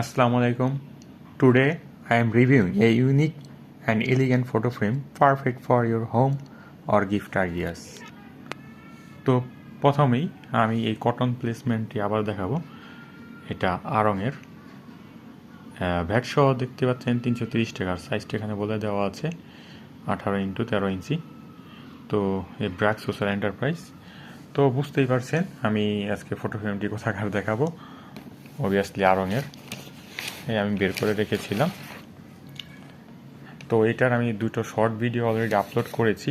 Assalamu alaikum. Today, I am reviewing a unique and elegant photo frame perfect for your home or gift ideas. তো প্রথমেই আমি এই cotton প্লেসমেন্টটি আবার দেখাবো। এটা আরঙের ভ্যাট সহ দেখতে পাচ্ছেন তিনশো তিরিশ টাকার। সাইজটা এখানে বলে দেওয়া আছে আঠারো ইন্টু তেরো ইঞ্চি। তো এই ব্র্যাক সোশ্যাল এন্টারপ্রাইজ তো বুঝতেই পারছেন, আমি আজকে ফটো ফ্রেমটি কোথাকার দেখাবো। অবভিয়াসলি আরঙের আমি বের করে রেখেছিলাম। তো এটার আমি দুটো শর্ট ভিডিও অলরেডি আপলোড করেছি।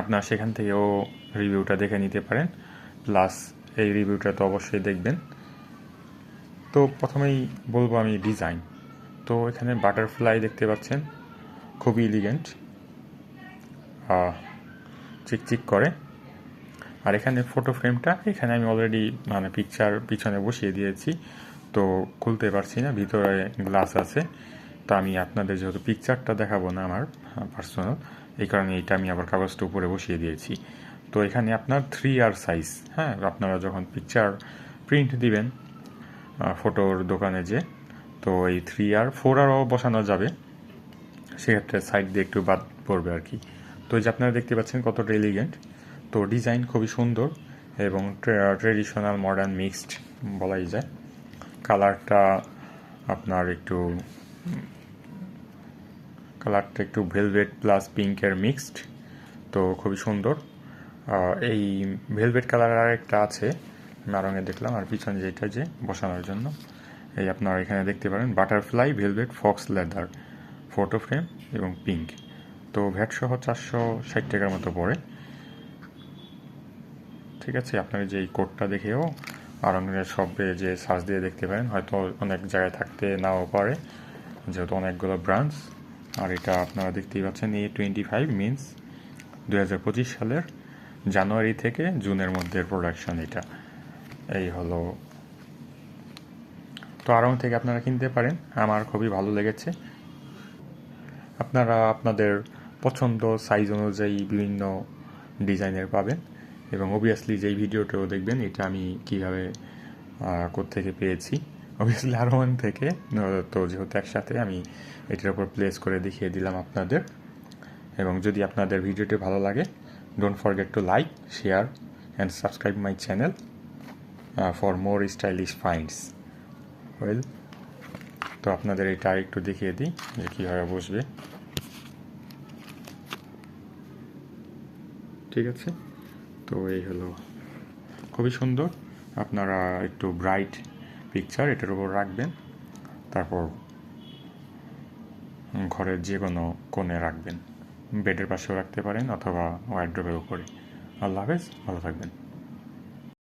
আপনার সেখান থেকেও রিভিউটা দেখে নিতে পারেন। প্লাস এই রিভিউটা তো অবশ্যই দেখবেন। তো প্রথমেই বলব আমি ডিজাইন তো এখানে বাটারফ্লাই দেখতে পাচ্ছেন। খুবই ইলিগেন্ট চিকচিক করে। আর এখানে ফটো ফ্রেমটা এখানে আমি অলরেডি মানে পিকচার পিছনে বসিয়ে দিয়েছি। তো খুলতে পারছি না, ভিতরে গ্লাস আছে। তো আমি আপনাদের যেহেতু পিকচারটা দেখাবো না আমার পার্সোনাল এই কারণে এইটা আমি আবার কাগজটা উপরে বসিয়ে দিয়েছি। তো এখানে আপনার থ্রি আর সাইজ হ্যাঁ? আপনারা যখন পিকচার প্রিন্ট দিবেন ফটোর দোকানে যে, তো এই থ্রি আর ফোর আরও বসানো যাবে। সেক্ষেত্রে সাইড দিয়ে একটু বাদ পড়বে আর কি। তো এই যে আপনারা দেখতে পাচ্ছেন কতটা এলিগেন্ট তো ডিজাইন খুবই সুন্দর এবং ট্রেডিশনাল মডার্ন মিক্সড বলাই যায়। কালারটা আপনার একটু, কালারটা একটু ভেলভেট প্লাস পিঙ্কের মিক্সড, তো খুবই সুন্দর। এই ভেলভেট কালার আর একটা আছে নারঙে দেখলাম, আর পিছনে যেটা যে বসানোর জন্য। এই আপনারা এখানে দেখতে পারেন, butterfly velvet fox leather, photo frame এবং পিঙ্ক। তো ভ্যাট সহ চারশো ষাট টাকার মতো পড়ে। ঠিক আছে, আপনার যে এই কোডটা দেখেও আরঙের সবে যে সার্চ দিয়ে দেখতে পারেন। হয়তো অনেক জায়গায় থাকতে নাও পারে, যেহেতু অনেকগুলো ব্রাঞ্চ আর এটা আপনারা দেখতেই পাচ্ছেন এ টোয়েন্টি ফাইভ মিনস দু হাজার পঁচিশ সালের জানুয়ারি থেকে জুনের মধ্যে প্রোডাকশন এটা। এই হলো। তো আরং থেকে আপনারা কিনতে পারেন, আমার খুবই ভালো লেগেছে। আপনারা আপনাদের পছন্দ সাইজ অনুযায়ী বিভিন্ন ডিজাইনের পাবেন। এবং অবভিয়াসলি যেই ভিডিওটাও দেখবেন এটা আমি কীভাবে থেকে পেয়েছি অবভিয়াসলি আরোহণ থেকে। আহ, তো যেহেতু একসাথে আমি এটার উপর প্লেস করে দেখিয়ে দিলাম আপনাদের। এবং যদি আপনাদের ভিডিওটি ভালো লাগে don't forget to like share and subscribe my channel for more stylish finds well তো আপনাদের এটা একটু দেখিয়ে দিই যে কীভাবে বসবে। ঠিক আছে? তো এই হলো। খুবই সুন্দর। আপনারা একটু ব্রাইট পিকচার এটার উপর রাখবেন। তারপর ঘরের যে কোনো কোণে রাখবেন। বেডের পাশেও রাখতে পারেন অথবা ওয়াইড্রোবের উপরে। আল্লাহ হাফেজ, ভালো থাকবেন।